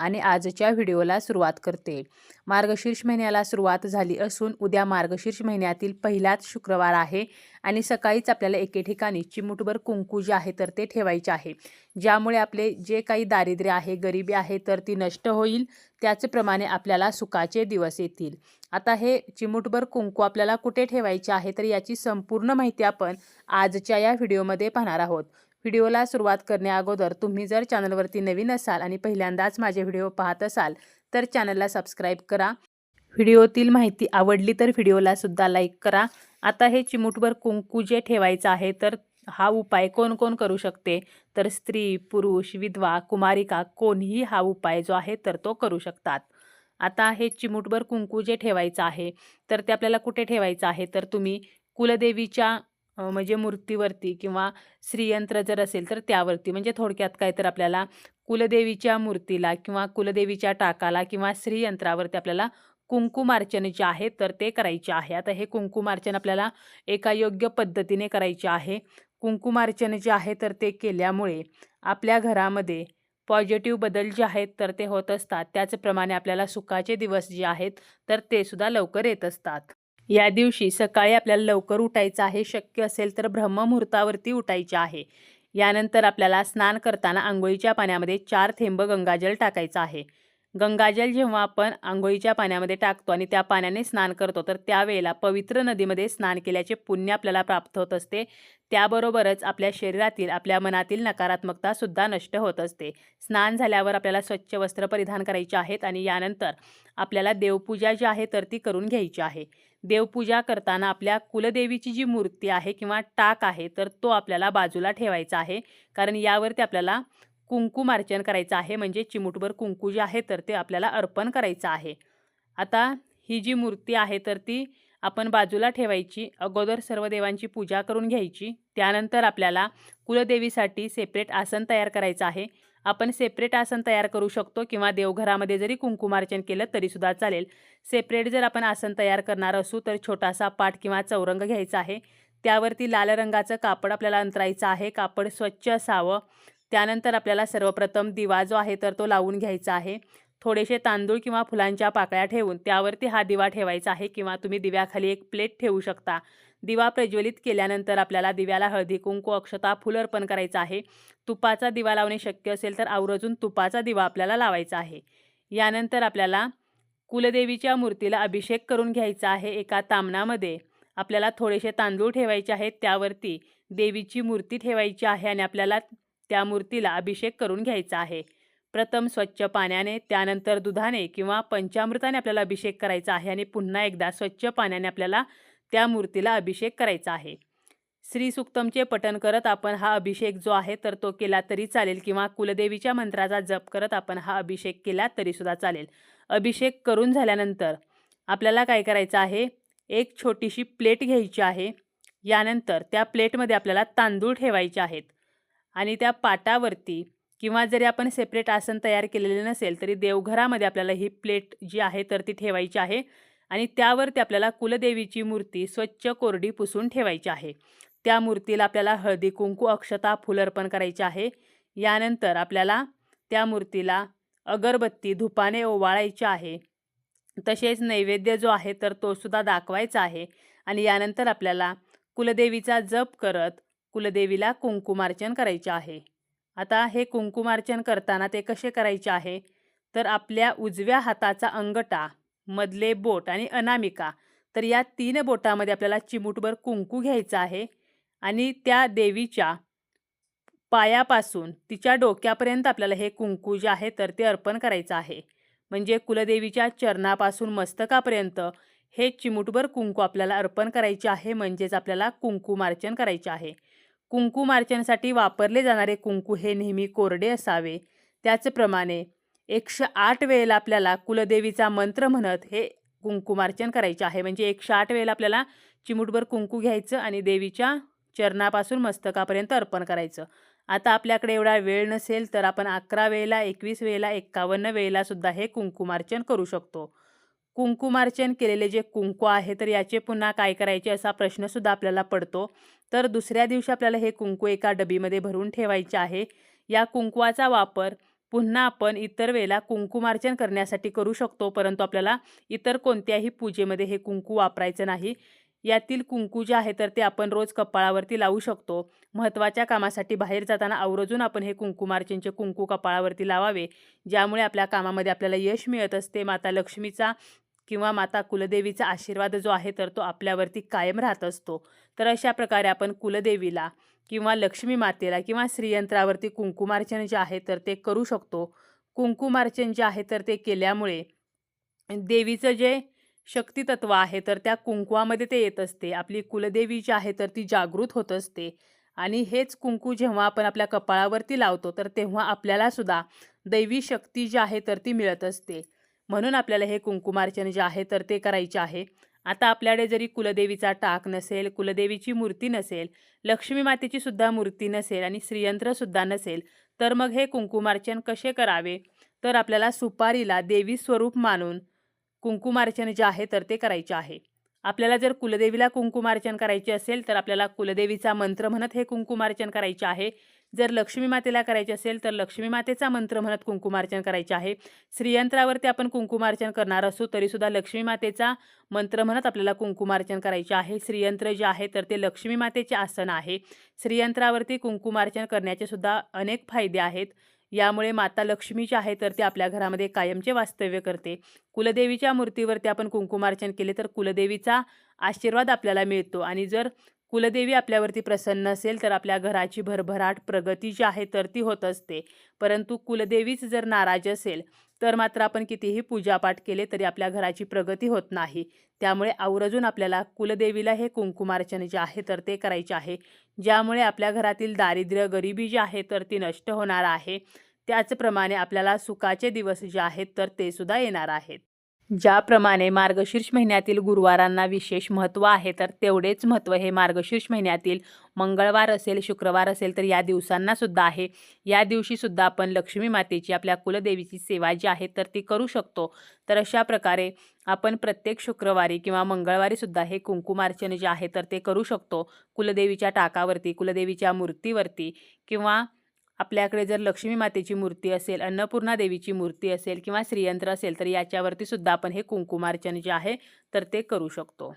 आणि आजच्या व्हिडिओला सुरुवात करते. मार्गशीर्ष महिन्याला सुरुवात झाली असून उद्या मार्गशीर्ष महिन्यातील पहिलाच शुक्रवार आहे आणि सकाळीच आपल्याला एके ठिकाणी चिमुटभर कुंकू जे आहे तर ते ठेवायचे आहे. ज्यामुळे आपले जे काही दारिद्र्य आहे गरिबी आहे तर ती नष्ट होईल त्याचप्रमाणे आपल्याला सुखाचे दिवस येतील. आता हे चिमुटभर कुंकू आपल्याला कुठे ठेवायचे आहे तर याची संपूर्ण माहिती आपण आजच्या या व्हिडिओमध्ये पाहणार आहोत. व्हिडिओला सुरुवात करण्याअगोदर तुम्ही जर चॅनलवरती नवीन असाल आणि पहिल्यांदाच माझे व्हिडिओ पाहत असाल तर चॅनलला सबस्क्राईब करा. व्हिडिओतील माहिती आवडली तर व्हिडिओला सुद्धा लाईक करा. आता हे चिमुटभर कुंकू जे ठेवायचं आहे तर हा उपाय कोण कोण करू शकते? तर स्त्री पुरुष विधवा कुमारिका कोणीही हा उपाय जो आहे तर तो करू शकतात. आता हे चिमुटभर कुंकू जे ठेवायचं आहे तर ते आपल्याला कुठे ठेवायचं आहे? तर तुम्ही कुलदेवीच्या म्हणजे मूर्तीवरती किंवा श्रीयंत्र जर असेल तर त्यावरती. म्हणजे थोडक्यात काय तर आपल्याला कुलदेवीच्या मूर्तीला किंवा कुलदेवीच्या टाकाला किंवा श्रीयंत्रावरती आपल्याला कुंकुमार्चन जे आहे तर ते करायचे आहे. आता हे कुंकुमार्चन आपल्याला एका योग्य पद्धतीने करायचे आहे. कुंकुमार्चन जे आहे तर ते केल्यामुळे आपल्या घरामध्ये पॉझिटिव्ह बदल जे आहेत तर ते होत असतात. त्याचप्रमाणे आपल्याला सुखाचे दिवस जे आहेत तर ते सुद्धा लवकर येत असतात. या दिवशी सकाळी आपल्याला लवकर उठायचं आहे. शक्य असेल तर ब्रह्ममुहूर्तावरती उठायचे आहे. यानंतर आपल्याला स्नान करताना आंघोळीच्या पाण्यामध्ये चार थेंब गंगाजल टाकायचं आहे. गंगाजल जेव्हा आपण आंघोळीच्या पाण्यामध्ये टाकतो आणि त्या पाण्याने स्नान करतो तर त्यावेळेला पवित्र नदीमध्ये स्नान केल्याचे पुण्य आपल्याला प्राप्त होत असते. त्याबरोबरच आपल्या शरीरातील आपल्या मनातील नकारात्मकता सुद्धा नष्ट होत असते. स्नान झाल्यावर आपल्याला स्वच्छ वस्त्र परिधान करायचे आहेत आणि यानंतर आपल्याला देवपूजा जी आहे तर ती करून घ्यायची आहे. देवपूजा करताना आपल्या कुलदेवीची जी मूर्ती आहे किंवा टाक आहे तर तो आपल्याला बाजूला ठेवायचा आहे. कारण यावरती आपल्याला कुंकुमार्चन करायचं आहे. म्हणजे चिमुटभर कुंकू जे आहे तर ते आपल्याला अर्पण करायचं आहे. आता ही जी मूर्ती आहे तर ती आपण बाजूला ठेवायची. अगोदर सर्व देवांची पूजा करून घ्यायची. त्यानंतर आपल्याला कुलदेवीसाठी सेपरेट आसन तयार करायचं आहे. आपण सेपरेट आसन तयार करू शकतो किंवा देवघरामध्ये जरी कुंकुमार्चन केलं तरीसुद्धा चालेल. सेपरेट जर आपण आसन तयार करणार असू तर छोटासा पाठ किंवा चौरंग घ्यायचा आहे. त्यावरती लाल रंगाचं कापड आपल्याला अंतरायचं आहे. कापड स्वच्छ असावं. त्यानंतर आपल्याला सर्वप्रथम दिवा जो आहे तर तो लावून घ्यायचा आहे. थोडेसे तांदूळ किंवा फुलांच्या पाकळ्या ठेवून त्यावरती हा दिवा ठेवायचा आहे किंवा तुम्ही दिव्याखाली एक प्लेट ठेवू शकता. दिवा प्रज्वलित केल्यानंतर आपल्याला दिव्याला हळदी कुंकू अक्षता फुल अर्पण करायचं आहे. तुपाचा दिवा लावणे शक्य असेल तर आवर्जून तुपाचा दिवा आपल्याला लावायचा आहे. यानंतर आपल्याला कुलदेवीच्या मूर्तीला अभिषेक करून घ्यायचा आहे एका तामणामध्ये. आपल्याला थोडेसे तांदूळ ठेवायचे आहेत त्यावरती देवीची मूर्ती ठेवायची आहे आणि आपल्याला त्या मूर्तीला अभिषेक करून घ्यायचा आहे. प्रथम स्वच्छ पाण्याने त्यानंतर दुधाने किंवा पंचामृताने आपल्याला अभिषेक करायचा आहे आणि पुन्हा एकदा स्वच्छ पाण्याने आपल्याला त्या मूर्तीला अभिषेक करायचा आहे. श्री सुक्तमचे पठण करत आपण हा अभिषेक जो आहे तर तो केला तरी चालेल किंवा कुलदेवीच्या मंत्राचा जप करत आपण हा अभिषेक केला तरीसुद्धा चालेल. अभिषेक करून झाल्यानंतर आपल्याला काय करायचं आहे? एक छोटीशी प्लेट घ्यायची आहे. यानंतर त्या प्लेटमध्ये आपल्याला तांदूळ ठेवायचे आहेत. आणि त्या पाटावरती किंवा जरी आपण सेपरेट आसन तयार केलेले नसेल तरी देवघरामध्ये आपल्याला ही प्लेट जी आहे तर ती ठेवायची आहे. आणि त्यावरती आपल्याला कुलदेवीची मूर्ती स्वच्छ कोरडी पुसून ठेवायची आहे. त्या मूर्तीला आपल्याला हळदी कुंकू अक्षता फुल अर्पण करायचे आहे. यानंतर आपल्याला त्या मूर्तीला अगरबत्ती धुपाने ओवाळायची आहे. तसेच नैवेद्य जो आहे तर तो सुद्धा दाखवायचा आहे. आणि यानंतर आपल्याला कुलदेवीचा जप करत कुलदेवीला कुंकुमार्चन करायचे आहे. आता हे कुंकुमार्चन करताना ते कसे करायचे आहे? तर आपल्या उजव्या हाताचा अंगठा मधले बोट आणि अनामिका तर या तीन बोटामध्ये आपल्याला चिमूटभर कुंकू घ्यायचं आहे आणि त्या देवीच्या पायापासून तिच्या डोक्यापर्यंत आपल्याला हे कुंकू जे आहे तर ते अर्पण करायचं आहे. म्हणजे कुलदेवीच्या चरणापासून मस्तकापर्यंत हे चिमुटभर कुंकू आपल्याला अर्पण करायचे आहे म्हणजेच आपल्याला कुंकुमार्चन करायचे आहे. कुंकुमार्चनासाठी वापरले जाणारे कुंकू हे नेहमी कोरडे असावे. त्याचप्रमाणे एकशे आठ वेळेला आपल्याला कुलदेवीचा मंत्र म्हणत हे कुंकुमार्चन करायचे आहे. म्हणजे एकशे आठ वेळेला आपल्याला चिमुटभर कुंकू घ्यायचं आणि देवीच्या चरणापासून मस्तकापर्यंत अर्पण करायचं. आता आपल्याकडे एवढा वेळ नसेल तर आपण अकरा वेळेला एकवीस वेळेला एक्कावन्न वेळेला सुद्धा हे कुंकुमार्चन करू शकतो. कुंकुमार्चन केलेले जे कुंकू आहे तर याचे पुन्हा काय करायचे असा प्रश्नसुद्धा आपल्याला पडतो. तर दुसऱ्या दिवशी आपल्याला हे कुंकू एका डबीमध्ये भरून ठेवायचे आहे. या कुंकवाचा वापर पुन्हा आपण इतर वेळेला कुंकुमार्चन करण्यासाठी करू शकतो परंतु आपल्याला इतर कोणत्याही पूजेमध्ये हे कुंकू वापरायचं नाही. यातील कुंकू जे आहे तर ते आपण रोज कपाळावरती लावू शकतो. महत्त्वाच्या कामासाठी बाहेर जाताना आवर्जून आपण हे कुंकुमार्चनचे कुंकू कपाळावरती लावावे ज्यामुळे आपल्या कामामध्ये आपल्याला यश मिळत असते. माता लक्ष्मीचा किंवा माता कुलदेवीचा आशीर्वाद जो आहे तर तो आपल्यावरती कायम राहत असतो. तर अशा प्रकारे आपण कुलदेवीला किंवा लक्ष्मी मातेला किंवा श्रीयंत्रावरती कुंकुमार्चन जे आहे तर ते करू शकतो. कुंकुमार्चन जे आहे तर ते केल्यामुळे देवीचं जे शक्तितत्व आहे तर त्या कुंकुवामध्ये ते येत असते. आपली कुलदेवी जी आहे तर ती जागृत होत असते. आणि हेच कुंकू जेव्हा आपण आपल्या कपाळावरती लावतो तर तेव्हा आपल्यालासुद्धा दैवी शक्ती जी आहे तर ती मिळत असते. म्हणून आपल्याला हे कुंकुमार्चन जे आहे तर ते करायचे आहे. आता आपल्याकडे जरी कुलदेवीचा टाक नसेल कुलदेवीची मूर्ती नसेल लक्ष्मी मातेची सुद्धा मूर्ती नसेल आणि श्रीयंत्रसुद्धा नसेल तर मग हे कुंकुमार्चन कसे करावे? तर आपल्याला सुपारीला देवी स्वरूप मानून कुंकुमार्चन जे आहे तर ते करायचे आहे. आपल्याला जर कुलदेवीला कुंकुमार्चन करायचे असेल तर आपल्याला कुलदेवीचा मंत्र म्हणत हे कुंकुमार्चन करायचे आहे. जर लक्ष्मी मातेला करायचे असेल तर लक्ष्मी मातेचा मंत्र म्हणत कुंकुमार्चन करायचे आहे. श्रीयंत्रावरती आपण कुंकुमार्चन करणार असू तरीसुद्धा लक्ष्मी मातेचा मंत्र म्हणत आपल्याला कुंकुमार्चन करायचे आहे. श्रीयंत्र जे आहे तर ते लक्ष्मी मातेचे आसन आहे. श्रीयंत्रावरती कुंकुमार्चन करण्याचे सुद्धा अनेक फायदे आहेत. यामुळे माता लक्ष्मी जी आहे तर ती आपल्या घरामध्ये कायमचे वास्तव्य करते. कुलदेवीच्या मूर्तीवरती आपण कुंकुमार्चन केले तर कुलदेवीचा आशीर्वाद आपल्याला मिळतो. आणि जर कुलदेवी आपल्यावरती प्रसन्न असेल तर आपल्या घराची भरभराट प्रगती जी आहे तर ती होत असते. परंतु कुलदेवीच जर नाराज असेल तर मात्र आपण कितीही पूजापाठ केले तरी आपल्या घराची प्रगती होत नाही. त्यामुळे आवर्जून आपल्याला कुलदेवीला हे कुंकुमार्चन जे आहे तर ते करायचे आहे. ज्यामुळे आपल्या घरातील दारिद्र्य गरिबी जी आहे तर ती नष्ट होणार आहे. त्याचप्रमाणे आपल्याला सुखाचे दिवस जे आहेत तर ते सुद्धा येणार आहेत. ज्याप्रमाणे मार्गशीर्ष महिन्यातील गुरुवारांना विशेष महत्त्व आहे तर तेवढेच महत्त्व हे मार्गशीर्ष महिन्यातील मंगळवार असेल शुक्रवार असेल तर या दिवसांना सुद्धा आहे. या दिवशीसुद्धा आपण लक्ष्मी मातेची आपल्या कुलदेवीची सेवा जी आहे तर ती करू शकतो. तर अशा प्रकारे आपण प्रत्येक शुक्रवारी किंवा मंगळवारीसुद्धा हे कुंकुमार्चन जे आहे तर ते करू शकतो. कुलदेवीच्या टाकावरती कुलदेवीच्या मूर्तीवरती किंवा आपल्याकडे जर लक्ष्मी मातेची मूर्ती असेल अन्नपूर्णा देवीची मूर्ती असेल किंवा श्रीयंत्र असेल तर याच्यावरती सुद्धा आपण हे कुंकुमार्चन जे आहे तर ते करू शकतो.